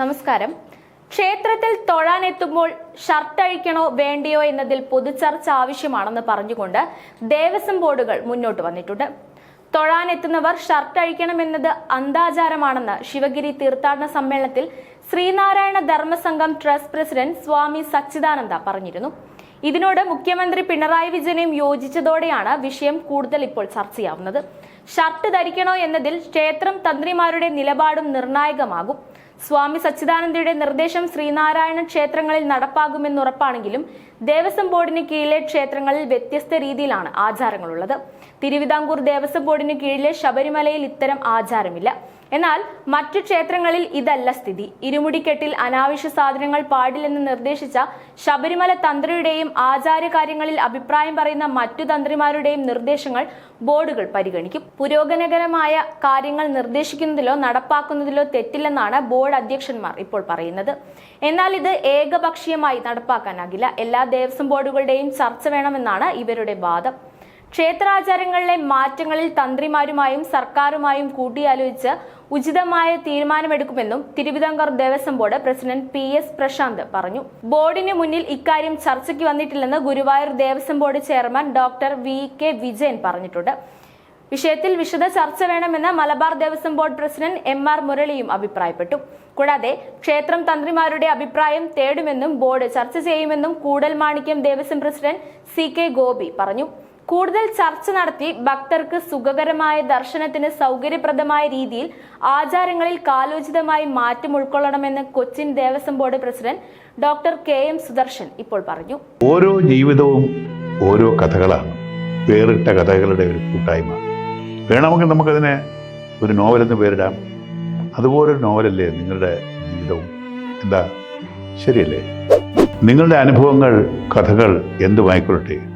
നമസ്കാരം. ക്ഷേത്രത്തിൽ തൊഴാനെത്തുമ്പോൾ ഷർട്ട് അഴിക്കണോ വേണ്ടിയോ എന്നതിൽ പൊതുചർച്ച ആവശ്യമാണെന്ന് പറഞ്ഞുകൊണ്ട് ദേവസ്വം ബോർഡുകൾ മുന്നോട്ട് വന്നിട്ടുണ്ട്. തൊഴാനെത്തുന്നവർ ഷർട്ട് അഴിക്കണമെന്നത് അന്താചാരമാണെന്ന് ശിവഗിരി തീർത്ഥാടന സമ്മേളനത്തിൽ ശ്രീനാരായണ ധർമ്മസംഘം ട്രസ്റ്റ് പ്രസിഡന്റ് സ്വാമി സച്ചിദാനന്ദ പറഞ്ഞിരുന്നു. ഇതിനോട് മുഖ്യമന്ത്രി പിണറായി വിജയനും യോജിച്ചതോടെയാണ് വിഷയം കൂടുതൽ ഇപ്പോൾ ചർച്ചയാവുന്നത്. ഷർട്ട് ധരിക്കണോ എന്നതിൽ ക്ഷേത്രം തന്ത്രിമാരുടെ നിലപാടും നിർണായകമാകും. സ്വാമി സച്ചിദാനന്ദയുടെ നിർദ്ദേശം ശ്രീനാരായണ ക്ഷേത്രങ്ങളിൽ നടപ്പാകുമെന്നുറപ്പാണെങ്കിലും ദേവസ്വം ബോർഡിന് കീഴിലെ ക്ഷേത്രങ്ങളിൽ വ്യത്യസ്ത രീതിയിലാണ് ആചാരങ്ങളുള്ളത്. തിരുവിതാംകൂർ ദേവസ്വം ബോർഡിന് കീഴിലെ ശബരിമലയിൽ ഇത്തരം ആചാരമില്ല. എന്നാൽ മറ്റു ക്ഷേത്രങ്ങളിൽ ഇതല്ല സ്ഥിതി. ഇരുമുടിക്കെട്ടിൽ അനാവശ്യ സാധനങ്ങൾ പാടില്ലെന്ന് നിർദ്ദേശിച്ച ശബരിമല തന്ത്രിയുടെയും ആചാരകാര്യങ്ങളിൽ അഭിപ്രായം പറയുന്ന മറ്റു തന്ത്രിമാരുടെയും നിർദ്ദേശങ്ങൾ ബോർഡുകൾ പരിഗണിക്കും. പുരോഗമനകരമായ കാര്യങ്ങൾ നിർദ്ദേശിക്കുന്നതിലോ നടപ്പാക്കുന്നതിലോ തെറ്റില്ലെന്നാണ് ബോർഡ് അധ്യക്ഷന്മാർ ഇപ്പോൾ പറയുന്നത്. എന്നാൽ ഇത് ഏകപക്ഷീയമായി നടപ്പാക്കാനാകില്ല. എല്ലാ ദേവസ്വം ബോർഡുകളുടെയും ചർച്ച വേണമെന്നാണ് ഇവരുടെ വാദം. ക്ഷേത്രാചാരങ്ങളിലെ മാറ്റങ്ങളിൽ തന്ത്രിമാരുമായും സർക്കാരുമായും കൂട്ടിയാലോചിച്ച് ഉചിതമായ തീരുമാനമെടുക്കുമെന്നും Thiruvithamkoor Devaswom board president P S Prashanth പറഞ്ഞു. ബോർഡിന് മുന്നിൽ ഇക്കാര്യം ചർച്ചയ്ക്ക് വന്നിട്ടില്ലെന്ന് Guruvayur Devaswom board chairman doctor V K Vijayan പറഞ്ഞിട്ടുണ്ട്. വിഷയത്തിൽ വിശദ ചർച്ച വേണമെന്ന് Malabar Devaswom board president M R മുരളിയും അഭിപ്രായപ്പെട്ടു. കൂടാതെ ക്ഷേത്രം തന്ത്രിമാരുടെ അഭിപ്രായം തേടുമെന്നും ബോർഡ് ചർച്ച ചെയ്യുമെന്നും Koodal Manikyam Devaswom president C K Gopi പറഞ്ഞു. കൂടുതൽ ചർച്ച നടത്തി ഭക്തർക്ക് സുഖകരമായ ദർശനത്തിന് സൗകര്യപ്രദമായ രീതിയിൽ ആചാരങ്ങളിൽ കാലോചിതമായി മാറ്റം ഉൾക്കൊള്ളണമെന്ന് Cochin Devaswom board president doctor K M Sudarshan ഇപ്പോൾ പറഞ്ഞു. ഓരോ ജീവിതവും ഓരോ കഥകളാണ്. വേറിട്ട കഥകളുടെ ഒരു കൂട്ടായ്മ. വേണമെങ്കിൽ നമുക്കതിനെ ഒരു നോവലെന്ന് പേരിടാം. അതുപോലൊരു നോവലല്ലേ നിങ്ങളുടെ ജീവിതവും? എന്താ? ശരിയല്ലേ? നിങ്ങളുടെ അനുഭവങ്ങൾ കഥകൾ എന്തുമായിക്കൊള്ളട്ടെ?